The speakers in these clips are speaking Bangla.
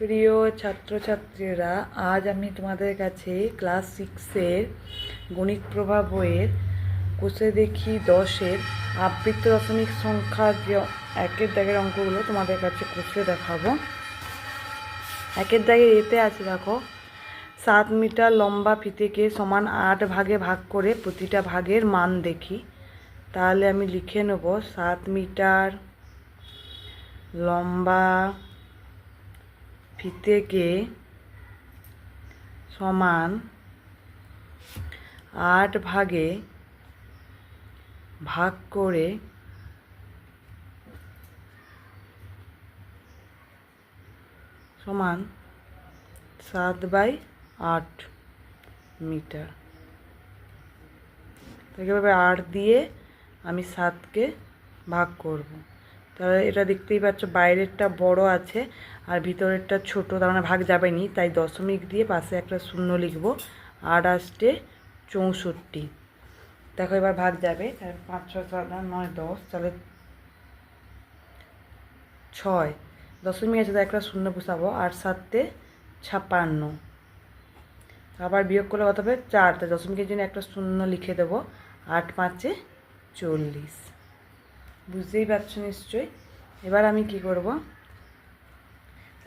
প্রিয় ছাত্রছাত্রীরা, আজ আমি তোমাদের কাছে ক্লাস সিক্সের গণিত প্রভাব বইয়ের কোষে দেখি দশের আবৃত্ত দশমিক সংখ্যার যে একের দাগের অঙ্কগুলো তোমাদের কাছে কোষে দেখাবো। একের দাগে এতে আছে দেখো, সাত মিটার লম্বা ফিতেকে সমান আট ভাগে ভাগ করে প্রতিটা ভাগের মান দেখি। তাহলে আমি লিখে নেব, সাত মিটার লম্বা ফিতেকে সমান আট ভাগে ভাগ করে সমান সাত বাই আট মিটার। এভাবে আট দিয়ে আমি সাতকে ভাগ করব। তাহলে এটা দেখতেই পাচ্ছ, বাইরেরটা বড় আছে আর ভিতরেরটা ছোট, তার মানে ভাগ যাবেনি। তাই দশমিক দিয়ে পাশে একটা শূন্য লিখব আট আসতে চৌষট্টি। দেখো এবার ভাগ যাবে, তাহলে পাঁচ, ছয়, সাত, আট, নয়, দশ, তাহলে ছয়। দশমিক আছে, তাই একটা শূন্য বসাবো আট সাতে ছাপ্পান্ন। আবার বিয়োগ করলে কত হবে? চার। তাই দশমিকের জন্য একটা শূন্য লিখে দেবো, আট পাঁচে চল্লিশ। বুঝতেই পারছ নিশ্চয়ই। এবার আমি কি করব?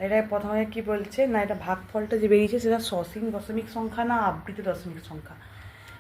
এটা প্রথমে কি বলছে? না, এটা ভাগফলটা যে বেরিয়েছে সেটা সসীম দশমিক সংখ্যা না আবৃত দশমিক সংখ্যা?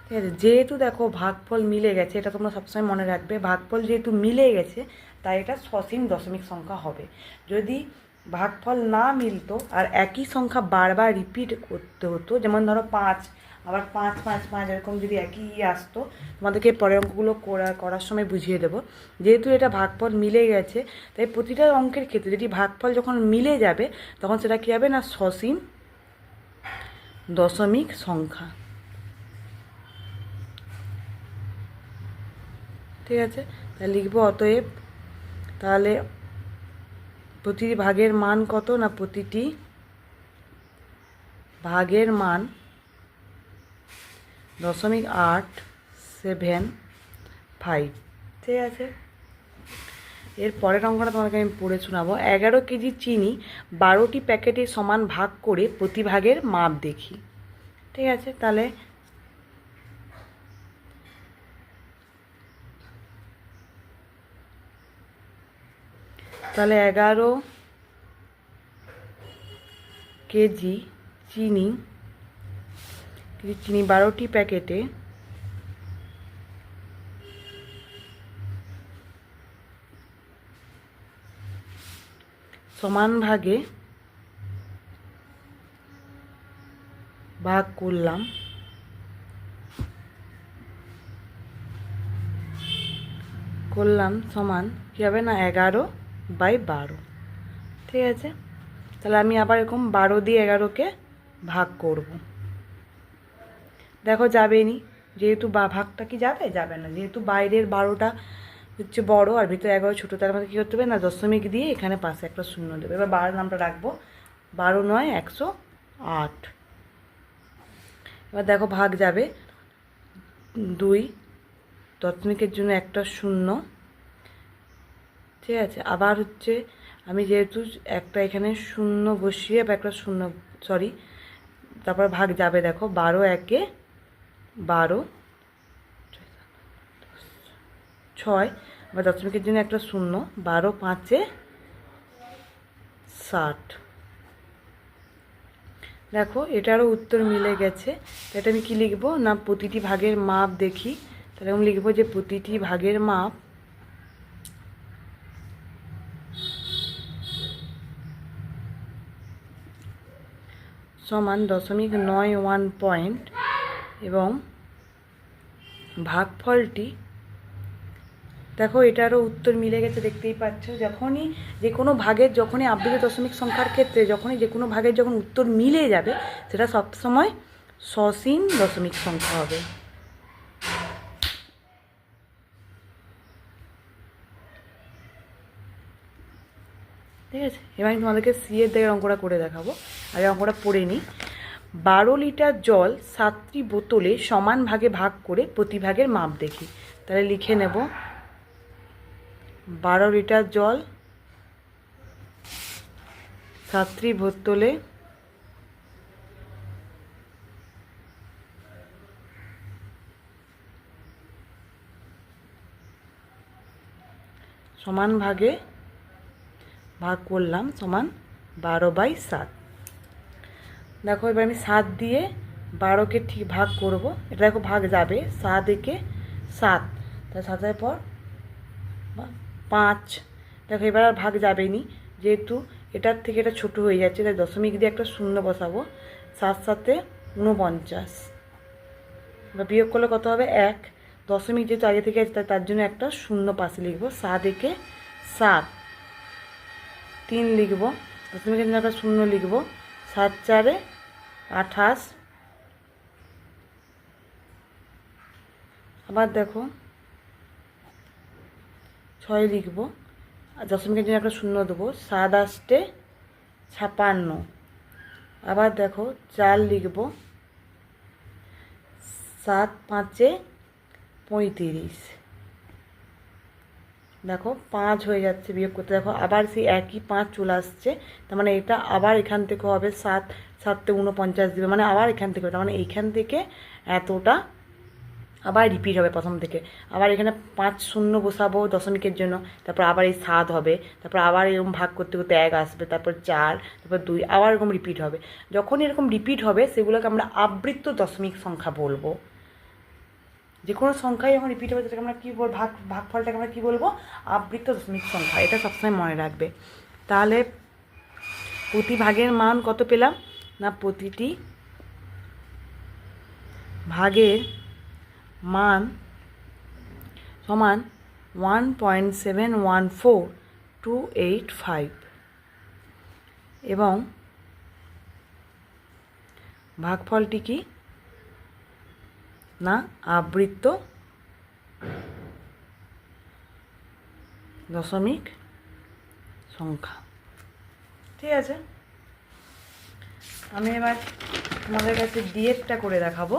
ঠিক আছে, যেহেতু দেখো ভাগফল মিলে গেছে, এটা তোমরা সবসময় মনে রাখবে, ভাগফল যেহেতু মিলে গেছে, তাই এটা সসীম দশমিক সংখ্যা হবে। যদি ভাগফল না মিলতো আর একই সংখ্যা বারবার রিপিট করতে হতো, যেমন ধরো পাঁচ আবার পাঁচ পাঁচ পাঁচ এরকম যদি একই আসতো, তোমাদেরকে পরের অঙ্কগুলো করা, করার সময় বুঝিয়ে দেবো। যেহেতু এটা ভাগফল মিলে গেছে, তাই প্রতিটা অঙ্কের ক্ষেত্রে যদি ভাগফল যখন মিলে যাবে, তখন সেটা কী হবে না? সসীম দশমিক সংখ্যা। ঠিক আছে? তাহলে লিখব অতএব, তাহলে প্রতিটি ভাগের মান কত না প্রতিটি ভাগের মান? দশমিক আট সেভেন ফাইভ। ঠিক আছে? এর পরের অঙ্কটা তোমাকে আমি পড়ে শোনাবো। এগারো কেজি চিনি বারোটি প্যাকেটে সমান ভাগ করে প্রতি ভাগের মাপ দেখি। ঠিক আছে? তাহলে তাহলে এগারো কেজি চিনি কেজি চিনি বারোটি প্যাকেটে সমান ভাগে ভাগ করলাম। করলাম সমান কী হবে না এগারো বাই বারো। ঠিক আছে? তাহলে আমি আবার এরকম বারো দিয়ে এগারোকে ভাগ করব। দেখো যাবেনি। যেহেতু বা, ভাগটা কি যাবে? যাবে না। যেহেতু বাইরের বারোটা হচ্ছে বড় আর ভিতরে এগারো ছোটো, তার মধ্যে কী করতে হবে? না, দশমিক দিয়ে এখানে পাশে একটা শূন্য দেবে। এবার বারো নামটা রাখব। বারো নয়, একশো আট। এবার দেখো ভাগ যাবে। দুই, দশমিকের জন্য একটা শূন্য। ঠিক আছে? আবার হচ্ছে আমি যেহেতু একটা এখানে শূন্য বসিয়ে বা একটা শূন্য, সরি, তারপর ভাগ যাবে। দেখো বারো একে বারো, ছয় বা দশমিকের জন্য একটা শূন্য, বারো পাঁচে ষাট। দেখো এটারও উত্তর মিলে গেছে। এটা আমি কী লিখব? না, প্রতিটি ভাগের মাপ দেখি। তাহলে আমি লিখব যে প্রতিটি ভাগের মাপ সমান দশমিক নয় ওয়ান পয়েন্ট এবং ভাগফলটি, দেখো এটারও উত্তর মিলে গেছে, দেখতেই পাচ্ছ। যখনই যে কোনো ভাগের, যখনই আবৃত দশমিক সংখ্যার ক্ষেত্রে যখনই যে কোনো ভাগের যখন উত্তর মিলে যাবে, সেটা সবসময় সসীম দশমিক সংখ্যা হবে। ঠিক আছে? এবার আমি তোমাদেরকে সিয়ের দিকের অঙ্কটা করে দেখাবো। আগে অঙ্কটা পড়ে নিই। বারো লিটার জল সাতটি বোতলে সমান ভাগে ভাগ করে প্রতিভাগের মাপ দেখি। তাহলে লিখে নেব। বারো লিটার জল সাতটি বোতলে সমান ভাগে ভাগ করলাম সমান বারো বাই সাত। দেখো, এবার আমি সাত দিয়ে বারোকে ঠিক ভাগ করব। এটা দেখো, ভাগ যাবে। সাত একে সাত। তাহলে সাতের পর পাঁচ। দেখো, এবার আর ভাগ যাবে নি যেহেতু এটার থেকে এটা ছোট হয়ে যাচ্ছে, তাই দশমিক দিয়ে একটা শূন্য বসাবো। সাত সাথে ঊনপঞ্চাশ। বা বিয়োগ করলে কত হবে? এক। দশমিক যেহেতু আগে থেকে আছে তার জন্য একটা শূন্য পাশে লিখব। সাত একে সাত। তিন লিখব। দশমিকের জন্য একটা শূন্য লিখব। সাত চারে আঠাশ। আবার দেখো, ছয় লিখব। আর দশমিকের জন্য একটা শূন্য দেবো, সাত আষ্টে ছাপান্ন। আবার দেখো, চার লিখব, সাত পাঁচে পঁয়ত্রিশ। দেখো, পাঁচ হয়ে যাচ্ছে বিয়োগ করতে। দেখো, আবার সেই একই পাঁচ চলে আসছে। তার মানে এটা আবার এখান থেকে হবে সাত সাততে উনপঞ্চাশ দেবে। মানে আবার এখান থেকে। তার মানে এইখান থেকে এতটা আবার রিপিট হবে প্রথম থেকে। আবার এখানে পাঁচ শূন্য বসাবো দশমিকের জন্য। তারপর আবার এই সাত হবে। তারপর আবার এরকম ভাগ করতে করতে এক আসবে। তারপর চার, তারপর দুই, আবার এরকম রিপিট হবে। যখন এরকম রিপিট হবে, সেগুলোকে আমরা আবৃত্ত দশমিক সংখ্যা বলব। যে কোনো সংখ্যাই যখন রিপিট হবে সেটাকে আমরা কী বল, ভাগ, ভাগফলটাকে আমরা কী বলব? আবৃত্ত দশমিক সংখ্যা, এটা সবসময় মনে রাখবে। তাহলে প্রতি ভাগের মান কত পেলাম? না, প্রতিটি ভাগের মান সমান one point seven one four two eight five এবং ভাগফলটি কি? না, আবৃত্ত। দশমিক সংখ্যা। ঠিক আছে? আমি এবার তোমাদের কাছে ডিএডটা করে দেখাবো।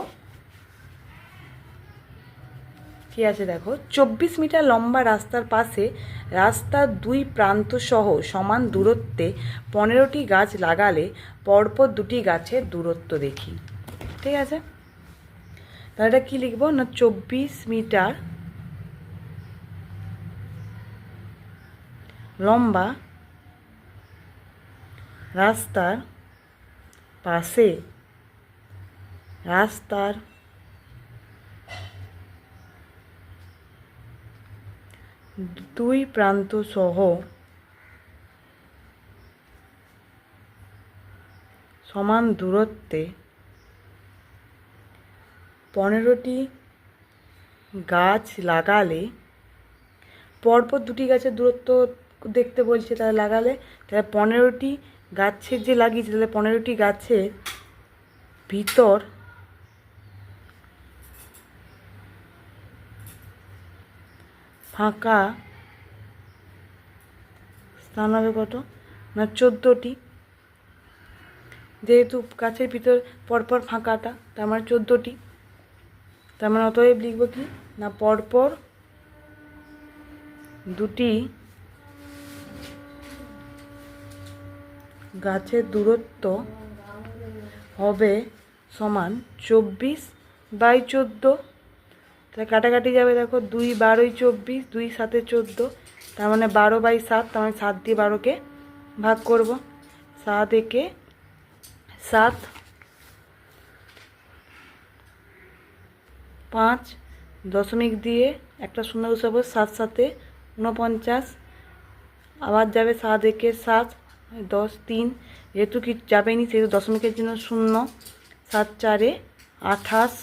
কি আছে দেখো? চব্বিশ মিটার লম্বা রাস্তার পাশে রাস্তার দুই প্রান্ত সহ সমান দূরত্বে পনেরোটি গাছ লাগালে পরপর দুটি গাছের দূরত্ব দেখি। ঠিক আছে? তাহলে এটা কী লিখব? না, চব্বিশ মিটার লম্বা রাস্তার পাশে, রাস্তার দুই প্রান্ত সহ সমান দূরত্বে পনেরোটি গাছ লাগালে, পরপর দুটি গাছের দূরত্ব দেখতে বলছে তাহলে লাগালে, তাহলে পনেরোটি গাছের যে লাগিয়েছে, তাহলে পনেরোটি গাছের ভিতর ফাঁকা স্থান হবে কত? না, চোদ্দোটি। যেহেতু গাছের ভিতর পরপর ফাঁকাটা, তার মানে চোদ্দোটি। তার মানে অতএব লিখব কি? না, পরপর দুটি গাছের দূরত্ব হবে সমান চব্বিশ বাই চোদ্দ। তাহলে কাটাকাটি যাবে দেখো, দুই বারোই চব্বিশ, দুই সাতে চোদ্দ। তার মানে বারো বাই সাত, তার মানে সাত দিয়ে বারোকে ভাগ করব। সাত একে সাত পাঁচ দশমিক দিয়ে একটা শূন্য বসাবো, সাত সাতে ঊনপঞ্চাশ। আবার যাবে সাত একে সাত, দশ, তিন। যেহেতু কি যাবেনি সেহেতু দশমিকের জন্য শূন্য। সাত চারে আঠাশ।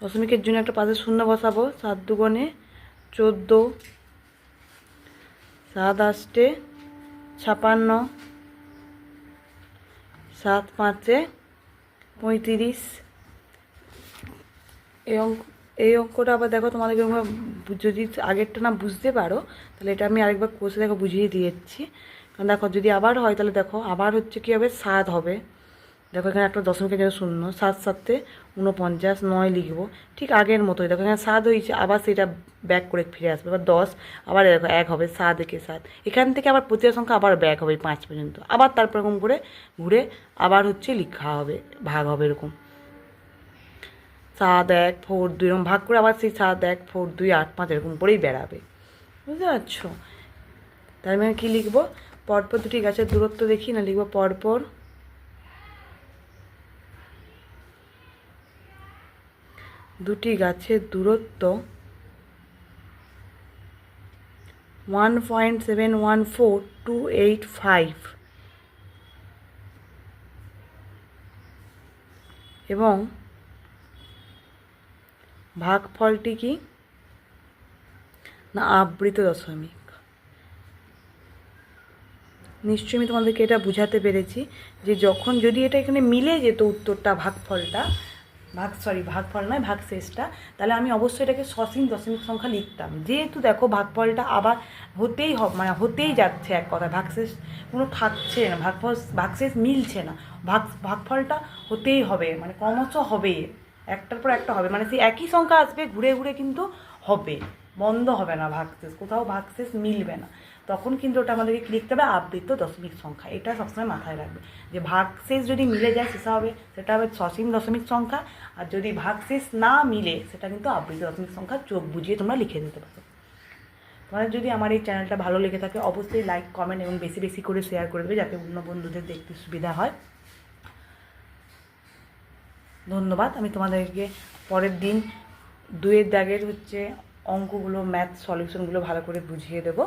দশমিকের জন্য একটা পাশে শূন্য বসাবো, সাত দুগুণে চোদ্দ। সাত আষ্টে ছাপান্ন। সাত পাঁচে পঁয়ত্রিশ। এই অঙ্ক, এই অঙ্কটা আবার দেখো তোমাদেরকে যদি আগেরটা না বুঝতে পারো, তাহলে এটা আমি আরেকবার কোর্সে দেখো বুঝিয়ে দিয়েছি। কারণ দেখো যদি আবার হয় তাহলে দেখো আবার হচ্ছে কী হবে, সাত হবে। দেখো এখানে একটা দশমিকের জন্য শূন্য, সাত সাতে উনপঞ্চাশ নয় লিখব। ঠিক আগের মতোই, দেখো এখানে সাত হয়েছে, আবার সেটা ব্যাক করে ফিরে আসবে। এবার দশ, আবার দেখো এক হবে, সাত একে সাত। এখান থেকে আবার প্রতিটা সংখ্যা আবার ব্যাক হবে পাঁচ পর্যন্ত। আবার তারপর এরকম করে ঘুরে আবার হচ্ছে লিখা হবে, ভাগ হবে এরকম। সাত এক ফোর দুই এরকম ভাগ করে আবার সেই সাত এক ফোর দুই, আট, পাঁচ, এরকম করেই বেড়াবে। বুঝতে পারছ? তার মানে কী লিখব? পরপর দুটি গাছের দূরত্ব দেখি, না লিখব পরপর? দুটি গাছের দূরত্ব one point seven one four two eight five. এবং ভাগফলটি কি? না, আবৃত দশমিক। নিশ্চয়ই আমি তোমাদেরকে এটা বুঝাতে পেরেছি যে যখন যদি এটা এখানে মিলে যেত উত্তরটা, ভাগফলটা, ভাগ সরি ভাগফল নয় ভাগ শেষটা তাহলে আমি অবশ্যই এটাকে সসীম দশমিক সংখ্যা লিখতাম। যেহেতু দেখো ভাগফলটা আবার হতেই হবে মানে হতেই যাচ্ছে এক কথা ভাগশেষ কোনো থাকছে না, ভাগফল, ভাগশেষ মিলছে না, ভাগ, ভাগফলটা হতেই হবে মানে ক্রমশ হবে একটার পর একটা হবে। মানে সেই একই সংখ্যা আসবে, ঘুরে ঘুরে কিন্তু হবে। বন্ধ হবে না ভাগশেষ, কোথাও ভাগশেষ মিলবে না। তখন কিন্তু ওটা আমাদেরকে কি লিখতে হবে? আবৃত দশমিক সংখ্যা। এটা সবসময় মাথায় রাখবে। যে ভাগশেষ যদি মিলে যায়, সেটা হবে সেটা হবে সসীম দশমিক সংখ্যা। আর যদি ভাগশেষ না মিলে, সেটা কিন্তু আবৃত দশমিক সংখ্যা। চোখ বুঝিয়ে তোমরা লিখে দিতে পারো। তোমাদের যদি আমার এই চ্যানেলটা ভালো লেগে থাকে, অবশ্যই লাইক কমেন্ট এবং বেশি বেশি করে শেয়ার করে দেবে, যাতে অন্য বন্ধুদের দেখতে সুবিধা হয়। ধন্যবাদ। আমি তোমাদেরকে পরের দিন দুয়ের দাগের হচ্ছে অঙ্কগুলো ম্যাথ সলিউশনগুলো ভালো করে বুঝিয়ে দেবো।